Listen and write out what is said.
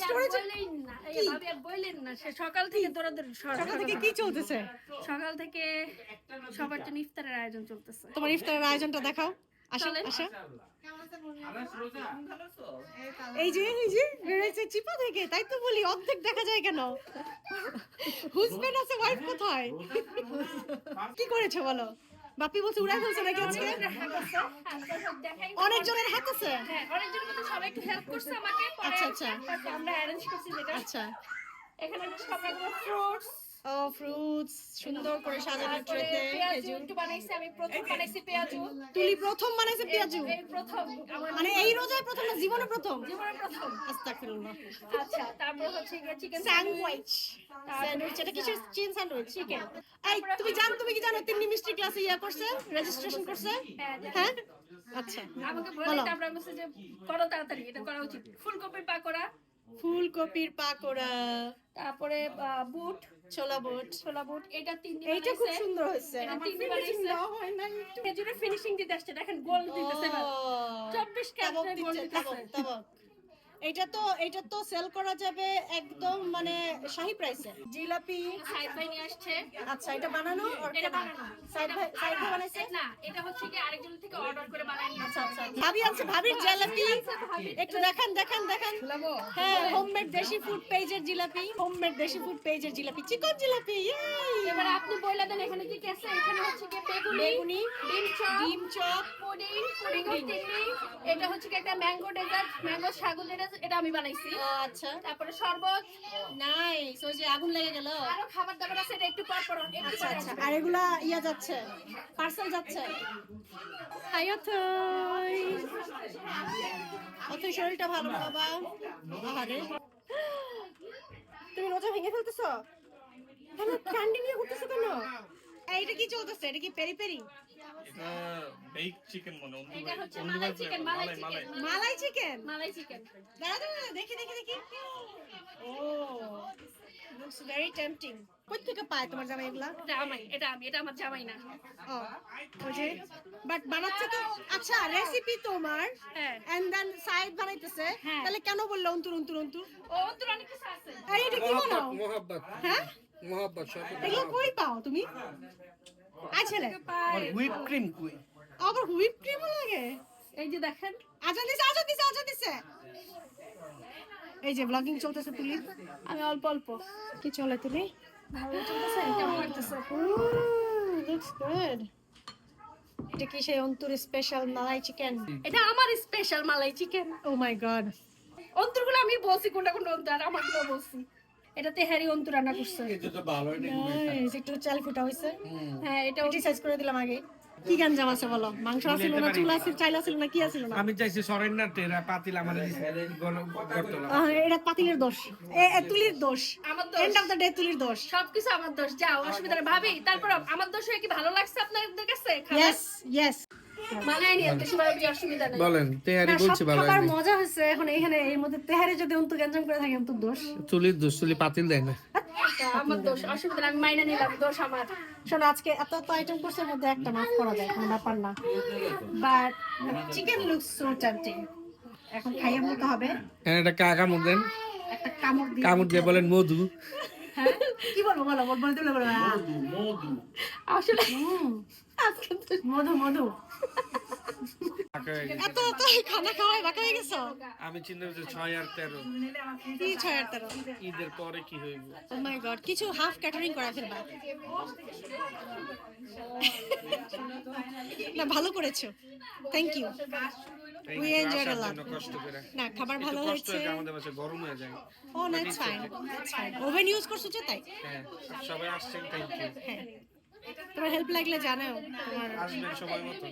Storage না এই ভাবি আর বললেন না সে সকাল থেকে দৌড়াদৌড়ি সকাল থেকে কি চলতেছে? সকাল থেকে সবার জন্য ইফতারের আয়োজন চলতেছে। তোমার ইফতারের আয়োজনটা দেখাও। আসো আসো। এই যে এই যে বেরোয়েছে চিপা থেকে তাই তো বলি অর্ধেক দেখা যায় কেন? হুজবেন্ড আছে ওয়াইফ কোথায়? কি করেছ বলো? বাপি বলছে উড়াই ফেলছে নাকি আজকে? দেখাই অনেকজনের হাত আছে। হ্যাঁ অনেকজনের মধ্যে সবাই একটু হেল্প করছে আমাকে আচ্ছা, আচ্ছা। আমরা অ্যারেঞ্জ করছি যেটা। আচ্ছা। এখানে সব রকমের ফ্রুটস ফ্রুটস সুন্দর করে সাজানো ট্রেতে একটু বানাইছি আমি প্রথম বানাইছি পেঁয়াজু। তুলি প্রথম বানাইছে পেঁয়াজু? প্রথম। মানে এই রোজায় প্রথম না জীবনে প্রথম? জীবনের প্রথম। আস্তাগফিরুল্লাহ। আচ্ছা তারপর হচ্ছে চিকেন স্যান্ডউইচ স্যান্ডউইচ এটা কিছু চিন স্যান্ডউইচ চিকেন এই তুমি জান তুমি কি জানো তিন্নি মিষ্টি ক্লাসে ইয়া করছে? রেজিস্ট্রেশন করছে? হ্যাঁ, হ্যাঁ? আচ্ছা। আমাকে বলে বলো। তারপর আমি যে করো তাড়াতাড়ি এটা করা উচিত। ফুলকপির পাকোড়া ফুলকপির পাকোড়া। তারপরে আহ, বুট ছোলা বুট। ছোলা বুট এটা তিন দিন এটা খুব সুন্দর হয়েছে। তিন দিন হয় না একটু। খেজুরের ফিনিশিং দিতে আসছে দেখেন গোল দিতেছে না চব্বিশ তাবক গোল দিতেছে। তাবক, তাবক। এটা তো এটা তো সেল করা যাবে একদম মানে শাহি প্রাইসে জিলাপি। সাইড ভাই নিয়ে আসছে। আচ্ছা এটা বানানো এটা বানানো। সাইড ভাই সাইড ভাই বানাইছে? না এটা হচ্ছে কি আরেকজন থেকে অর্ডার করে বানাই আচ্ছা আচ্ছা ভাবি আছে ভাবির জিলাপি। একটু দেখান দেখান দেখান। হ্যাঁ হোমমেড দেশি ফুড পেজের জিলাপি হোমমেড দেশি ফুড পেজের জিলাপি চিকন জিলাপি! এবার আপনি বলে দেন এখানে কি কি আছে এখানে হচ্ছে কি বেগুনি বেগুনি, ডিম চপ ডিম চপ পুডিং পুডিং এটা হচ্ছে কি একটা ম্যাঙ্গো ডেজার্ট ম্যাঙ্গো ডেজার্ট এটা আমি বানাইছি। ও, আচ্ছা। তারপরে শরবত। নাইস ওই যে আগুন লেগে গেল। আরও খাবার দাবার আছে এটা একটু পর পর আচ্ছা আচ্ছা। আর এগুলা ইয়া যাচ্ছে পার্সেল যাচ্ছে। হাই অথই অথই শরীরটা ভালো না বাবা। আহারে। তুমি রোজা ভেঙে ফেলতেছো? কেন ক্যান্ডি নিয়ে ঘুরতেছো কেন? এই, এটা কি চলতেছে? এটা কি পেরি পেরি এটা বেক চিকেন মনে অন্য এটা হচ্ছে malai chicken malai malai malai chicken malai. Chicken malai chicken দাঁড়া দাঁড়া দাঁড়া, দেখি দেখি দেখি। ও লুকস ভেরি টেম্পটিং কই থেকে পায় তোমার জামাই এগুলা? এটা এটা আমি এটা আমার জামাই না। ও ওই বাট বানাচ্ছে তো আচ্ছা রেসিপি তোমার হ্যাঁ। এন্ড দেন সাইড বানাইতেছে। হ্যাঁ। তাহলে কেন বলল অন্তর অন্তর অন্তর? ও অনেক কিছু আছে। আরে এটা কি বানাও মোহাব্বত হ্যাঁ? মোহাব্বত সব এগুলো কই পাও তুমি? আই ছেলে হুইপ ক্রিম কই? আবার হুইপ ক্রিম লাগে? এই যে দেখেন। আজান দিছে আজান দিছে আজান দিছে। এই যে ব্লগিং চলতেছে তুলি। আমি অল্প অল্প। কি চলে তুলি ভালো চলতেছে কেমন লাগতেছে? লুকস গুড এটা কি সেই অন্তর স্পেশাল মালাই চিকেন এটা আমার special malai chicken oh my god অন্তরগুলো আমি বলছি কোনটা কোনটা অন্তর আর আমারগুলো বলছি। এটাতে হ্যারি অন্তর রান্না করছে। এটা একটু চাল ফুটা হইছে। হ্যাঁ এটা এটি সাইজ করে দিলাম আগে। কি গাঞ্জাম আছে বলো? মাংস আছিল না চুল আছিল চাইল আছিল না কি আছিল না? আমি চাইছি সরেন্ডার টেরা পাতিল আমার এটা পাতিলের দোষ। এ এ, তুলির দোষ। আমার দোষ। এন্ড অফ দ্য ডে তুলির দোষ। সবকিছু আমার দোষ। যাও অসুবিধা নেই। ভাবি তারপর আমার দোষ হয়ে কি ভালো লাগছে আপনাদের কাছে? ইয়েস ইয়েস বলেন তেহারি বলছি ভালো খাবার মজা হয়েছে এখন এখানে এর মধ্যে তেহারে যদি অন্তু গ্যাঞ্জাম করে থাকে অন্তু দোষ। চুলির দোষ চুলি পাতিল দেয় না। আমার দোষ অসুবিধা আমি মাইনে নিলাম দোষ আমার। শোনো আজকে এত এত আইটেম করছে মধ্যে একটা মাফ করা যায় কোনো ব্যাপার না। But chicken looks so tempting এখন খাইয়ে মতো হবে। হ্যাঁ এটা কা কামড় দেন। একটা কামড় দিয়ে কামড় দিয়ে বলেন মধু। হ্যাঁ? কি বলব বলো বল বলতে বলব আসলে মধু মধু। এত এত খানা খাওয়াই বাঁকা হয়ে গেছো? আমি চিন্তা করছি ছয় আর তেরো। কি ছয় আর তেরো? ঈদের পরে কি হইব? ও মাই গড কিছু হাফ ক্যাটারিং করা ফেলবা। না ভালো করেছ। Thank you lot. কষ্ট করে। না খাবার ভালো হয়েছে। আমাদের বাসায় গরম হয়ে যায়। ও no it's fine it's fine oven use করছ যে তাই? হ্যাঁ সবাই আসছেন থ্যাংক ইউ তোমার হেল্প লাগলে জানাও। তোমার আসবেন সময় মতো